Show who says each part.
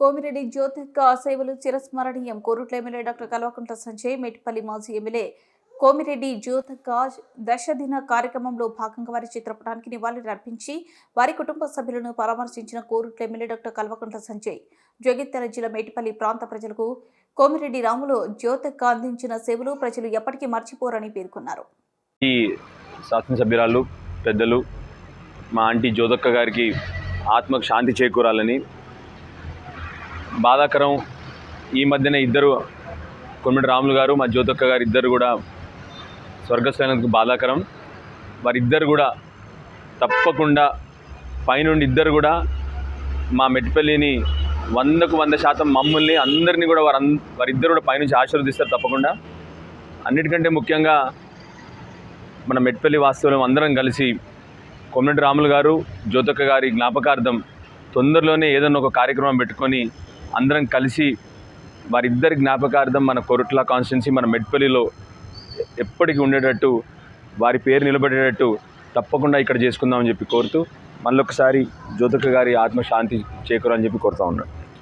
Speaker 1: కోమిరెడ్డి జ్యోతిక సేవలు చిరస్మరణీయం. Korutla MLA doctor Kalvakuntla Sanjay మేటిపల్లి మాజీ ఎమ్మెల్యే కోమిరెడ్డి జ్యోతిక దశదిన కార్యక్రమంలో భాగంగా వారి చిత్రపటానికి నివాళులు అర్పించి వారి కుటుంబ సభ్యులను పరామర్శించిన కోరుట్ల ఎమ్మెల్యే డాక్టర్ కల్వకుంట్ల సంజయ్ జగిత్యాల జిల్లా మేటిపల్లి ప్రాంత ప్రజలకు కోమిరెడ్డి రాములు జ్యోతిక అందించిన సేవలు ప్రజలు ఎప్పటికీ మర్చిపోరని పేర్కొన్నారు.
Speaker 2: ఈ శాసనసభ్యురాలు పెద్దలు మా ఆంటీ జ్యోతక్క గారికి ఆత్మకు శాంతి చేకూరాలని బాధాకరం. ఈ మధ్యన ఇద్దరు కొమ్మిడి రాములు గారు మా జ్యోతక్క గారు ఇద్దరు కూడా స్వర్గస్థైనందుకు బాధాకరం. వారిద్దరు కూడా తప్పకుండా పైనుండి ఇద్దరు కూడా మా మెట్టిపల్లిని వందకు వంద శాతం మమ్మల్ని అందరినీ కూడా వారు వారిద్దరు కూడా పైనుంచి ఆశీర్వదిస్తారు తప్పకుండా. అన్నిటికంటే ముఖ్యంగా మన మెట్పల్లి వాస్తవం అందరం కలిసి కొమ్మిడి రాములు గారు జ్యోతక్క గారి జ్ఞాపకార్థం తొందరలోనే ఏదైనా ఒక కార్యక్రమం పెట్టుకొని అందరం కలిసి వారిద్దరి జ్ఞాపకార్థం మన కొరుట్ల కాన్స్టిట్యున్సీ మన మెట్పల్లిలో ఎప్పటికీ ఉండేటట్టు వారి పేరు నిలబడేటట్టు తప్పకుండా ఇక్కడ చేసుకుందామని చెప్పి కోరుతూ మళ్ళొకసారి జ్యోతిక గారి ఆత్మశాంతి చేకూరని చెప్పి కోరుతా ఉన్నాను.